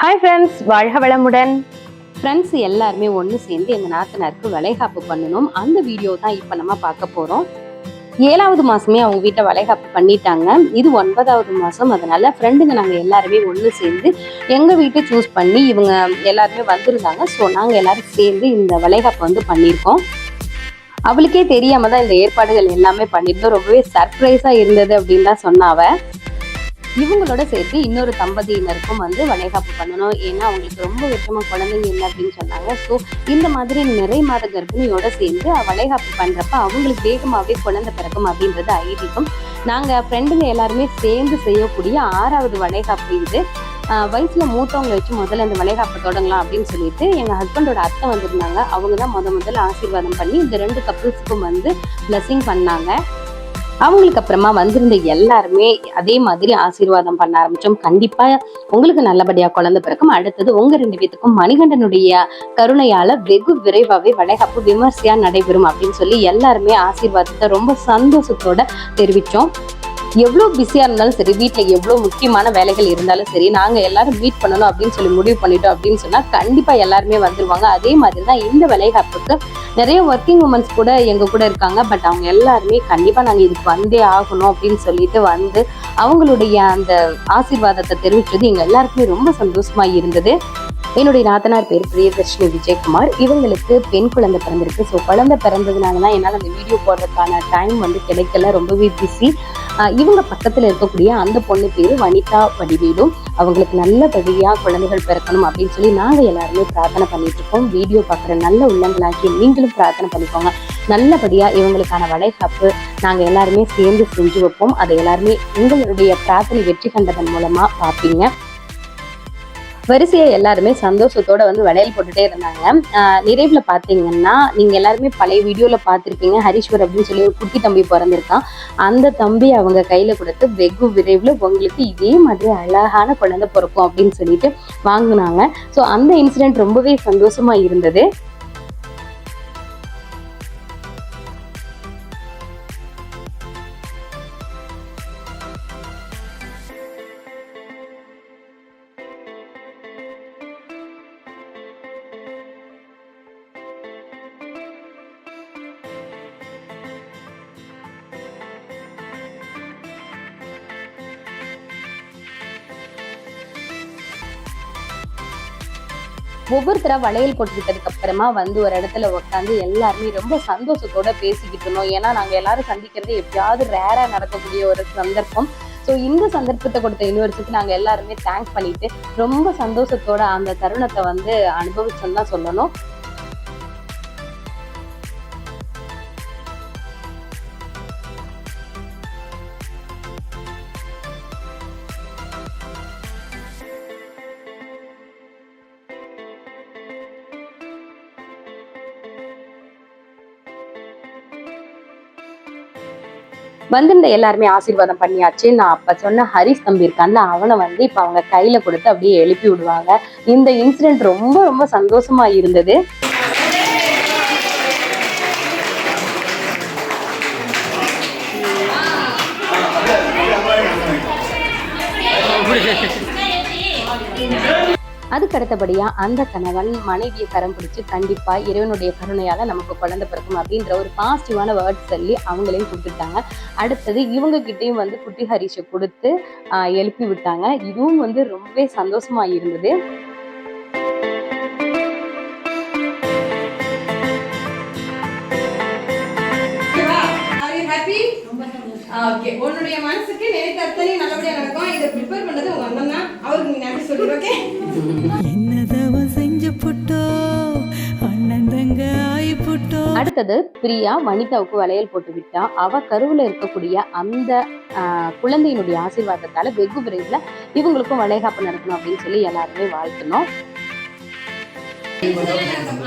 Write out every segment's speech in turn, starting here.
Hi friends வாழ்க வளமுடன். Friends எல்லாருமே ஒன்று சேர்ந்து எங்கள் நாத்தனாருக்கு வளைகாப்பு பண்ணணும். அந்த வீடியோ தான் இப்போ நம்ம பார்க்க போகிறோம் ஏழாவது மாதமே அவங்க வீட்டை வளைகாப்பு பண்ணிட்டாங்க. இது ஒன்பதாவது மாதம் அதனால் ஃப்ரெண்டுங்க நாங்கள் எல்லாருமே ஒன்று சேர்ந்து எங்கள் வீட்டை சூஸ் பண்ணி இவங்க எல்லாருமே வந்திருந்தாங்க. ஸோ நாங்கள் எல்லோரும் சேர்ந்து இந்த வளைகாப்பு வந்து பண்ணியிருக்கோம். அவளுக்கே தெரியாமல் தான் இந்த ஏற்பாடுகள் எல்லாமே பண்ணியிருந்தோம். ரொம்பவே சர்ப்ரைஸாக இருந்தது அப்படின்னு தான் சொன்னாவ. இவங்களோட சேர்த்து இன்னொரு தம்பதியினருக்கும் வந்து வளைகாப்பு பண்ணணும். ஏன்னா அவங்களுக்கு ரொம்ப வருஷமா குழந்தைங்க இல்லை அப்படின்னு சொன்னாங்க. ஸோ இந்த மாதிரி நிறை மாத கர்ப்பிணியோட சேர்ந்து வளைகாப்பு பண்றப்ப அவங்களுக்கு வேகமாகவே குழந்தை பிறக்கும் அப்படின்றது ஐதீகம். நாங்கள் ஃப்ரெண்டுங்க எல்லாருமே சேர்ந்து செய்யக்கூடிய ஆறாவது வளைகாப்பு இது. வயசுல மூத்தவங்க வச்சு முதல்ல இந்த வளைகாப்பு தொடங்கலாம் அப்படின்னு சொல்லிட்டு எங்க ஹஸ்பண்டோட அத்தை வந்திருந்தாங்க. அவங்க தான் முத முதல்ல ஆசீர்வாதம் பண்ணி இந்த ரெண்டு கப்புள்ஸுக்கும் வந்து blessing பண்ணாங்க. அவங்களுக்கு அப்புறமா வந்திருந்த எல்லாருமே அதே மாதிரி ஆசீர்வாதம் பண்ண ஆரம்பிச்சோம். கண்டிப்பா உங்களுக்கு நல்லபடியா குழந்தை பிறக்கும். அடுத்தது உங்க ரெண்டு பேத்துக்கும் மணிகண்டனுடைய கருணையால வெகு விரைவாகவே வளைகாப்பு விமர்சையா நடைபெறும் அப்படின்னு சொல்லி எல்லாருமே ஆசீர்வாதத்தை ரொம்ப சந்தோஷத்தோட தெரிவிச்சோம். எவ்வளோ பிஸியாக இருந்தாலும் சரி வீட்டில் எவ்வளோ முக்கியமான வேலைகள் இருந்தாலும் சரி நாங்கள் எல்லாரும் மீட் பண்ணணும் அப்படின்னு சொல்லி முடிவு பண்ணிட்டோம் அப்படின்னு சொன்னால் கண்டிப்பாக எல்லாருமே வந்துருவாங்க. அதே மாதிரி தான் இந்த வளைகாப்புக்கு நிறைய ஒர்க்கிங் உமன்ஸ் கூட எங்கள் கூட இருக்காங்க. பட் அவங்க எல்லாருமே கண்டிப்பாக நாங்கள் இதுக்கு வந்தே ஆகணும் அப்படின்னு சொல்லிட்டு வந்து அவங்களுடைய அந்த ஆசீர்வாதத்தை தெரிவித்தது எங்கள் எல்லாருக்குமே ரொம்ப சந்தோஷமாக இருந்தது. என்னுடைய நாத்தனார் பேர் பிரியதர்ஷினி விஜயகுமார். இவங்களுக்கு பெண் குழந்தை பிறந்திருக்கு. ஸோ குழந்தை பிறந்ததுனால தான் என்னால் அந்த வீடியோ போடுறதுக்கான டைம் வந்து கிடைக்கல. ரொம்பவே பிஸி இவங்க பக்கத்தில் இருக்கக்கூடிய அந்த பொண்ணு பேர் வனிதா வடிவேலு. அவங்களுக்கு நல்லபடியாக குழந்தைகள் பிறக்கணும் அப்படின்னு சொல்லி நாங்கள் எல்லாருமே பிரார்த்தனை பண்ணிட்டு இருக்கோம். வீடியோ பார்க்குற நல்ல உள்ளங்களாக்கி நீங்களும் பிரார்த்தனை பண்ணிக்கோங்க. நல்லபடியாக இவங்களுக்கான வளைகாப்பு நாங்கள் எல்லாருமே சேர்ந்து செஞ்சு வைப்போம். அதை எல்லாருமே உங்களுடைய பிரார்த்தனை வெற்றி கண்டதன் மூலமாக பார்ப்பீங்க. வரிசையை எல்லாருமே சந்தோஷத்தோட வந்து வளையல் போட்டுட்டே இருந்தாங்க. நிறைவில் பார்த்தீங்கன்னா நீங்கள் நீங்க எல்லாருமே பழைய வீடியோல பார்த்துருப்பீங்க ஹரீஸ்வர் அப்படின்னு சொல்லி ஒரு குட்டி தம்பி பிறந்திருக்கான். அந்த தம்பி அவங்க கையில கொடுத்து வெகு விரைவில் உங்களுக்கு இதே மாதிரி அழகான குழந்தை பிறக்கும் அப்படின்னு சொல்லிட்டு வாங்கினாங்க. ஸோ அந்த இன்சிடென்ட் ரொம்பவே சந்தோஷமா இருந்தது. ஒவ்வொருத்தரா வளையல் போட்டுக்கிட்டதுக்கு அப்புறமா வந்து ஒரு இடத்துல உட்காந்து எல்லாருமே ரொம்ப சந்தோஷத்தோட பேசிக்கிட்டு இருந்தோம். ஏன்னா நாங்க எல்லாரும் சந்திக்கிறது எப்பயாவது ரேரா நடக்கக்கூடிய ஒரு சந்தர்ப்பம். ஸோ இந்த சந்தர்ப்பத்தை கொடுத்த யூனிவர்ஸுக்கு நாங்கள் எல்லாருமே தேங்க்ஸ் பண்ணிட்டு ரொம்ப சந்தோஷத்தோட அந்த தருணத்தை வந்து அனுபவிச்சோன்னு தான் சொல்லணும். வந்திருந்த எல்லாருமே ஆசீர்வாதம் பண்ணியாச்சு. நான் அப்ப சொன்ன ஹரிஸ் தம்பி இருக்கான்ல அவனை வந்து இப்ப அவங்க கையில கொடுத்து அப்படியே எழுப்பி விடுவாங்க. இந்த இன்சிடென்ட் ரொம்ப ரொம்ப சந்தோஷமா இருந்தது. அதுக்கு அடுத்தபடியா அந்த கணவன் மனைவியை கரம் பிடிச்சு கண்டிப்பா இறைவனுடைய கருணையால நமக்கு குழந்தை பிறக்கும் அப்படின்ற ஒரு பாசிட்டிவான வேர்ட் சொல்லி அவங்களையும் கொடுத்துட்டாங்க அடுத்தது இவங்க கிட்டயும் வந்து குட்டி ஹரிஷை கொடுத்து எழுப்பி விட்டாங்க. இதுவும் வந்து ரொம்பவே சந்தோஷமா இருந்தது. ஓகே உன்னுடைய மனசுக்கு நினைத்த அத்தனை நல்லபடியா நடக்கும். இதை ப்ரிப்பேர் பண்ணது உங்க அண்ணன் தான். அவருக்கு நீ நன்றி சொல்லிடு ஓகே என்னதவ செஞ்சு புட்டோ? அண்ணன் தங்க ஆயி புட்டோ? அடுத்தது பிரியா வனிதாவுக்கு வளையல் போட்டு விட்டா. அவ கருவுல இருக்கக்கூடிய அந்த குழந்தையினுடைய ஆசீர்வாதத்தால வெகு விரைவில் இவங்களுக்கும் வளைகாப்பு நடக்கணும் அப்படின்னு சொல்லி எல்லாருமே வாழ்த்தணும்.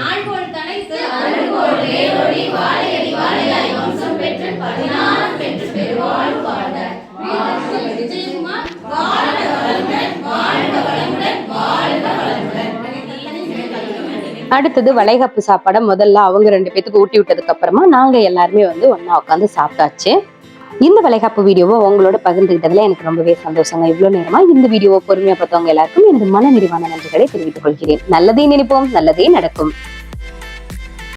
ஆண்கோள் தனைத்து அருள்கோள் வேலொளி வாழையடி வாழையாய் அடுத்தது வளைகாப்பு சாப்பாடை முதல்ல அவங்க ரெண்டு பேத்துக்கு ஊட்டி விட்டதுக்கு அப்புறமா நாங்க எல்லாருமே வந்து ஒன்னா உட்காந்து சாப்பிட்டாச்சு. இந்த வளைகாப்பு வீடியோவை உங்களோட பகிர்ந்துகிட்டதுல எனக்கு ரொம்பவே சந்தோஷங்க. இவ்வளவு நேரமா இந்த வீடியோவை பொறுமையா பார்த்தவங்க எல்லாருக்கும் எனது மன நிறைவான நன்றிகளை தெரிவித்துக் கொள்கிறேன். நல்லதே நினைப்போம் நல்லதே நடக்கும்.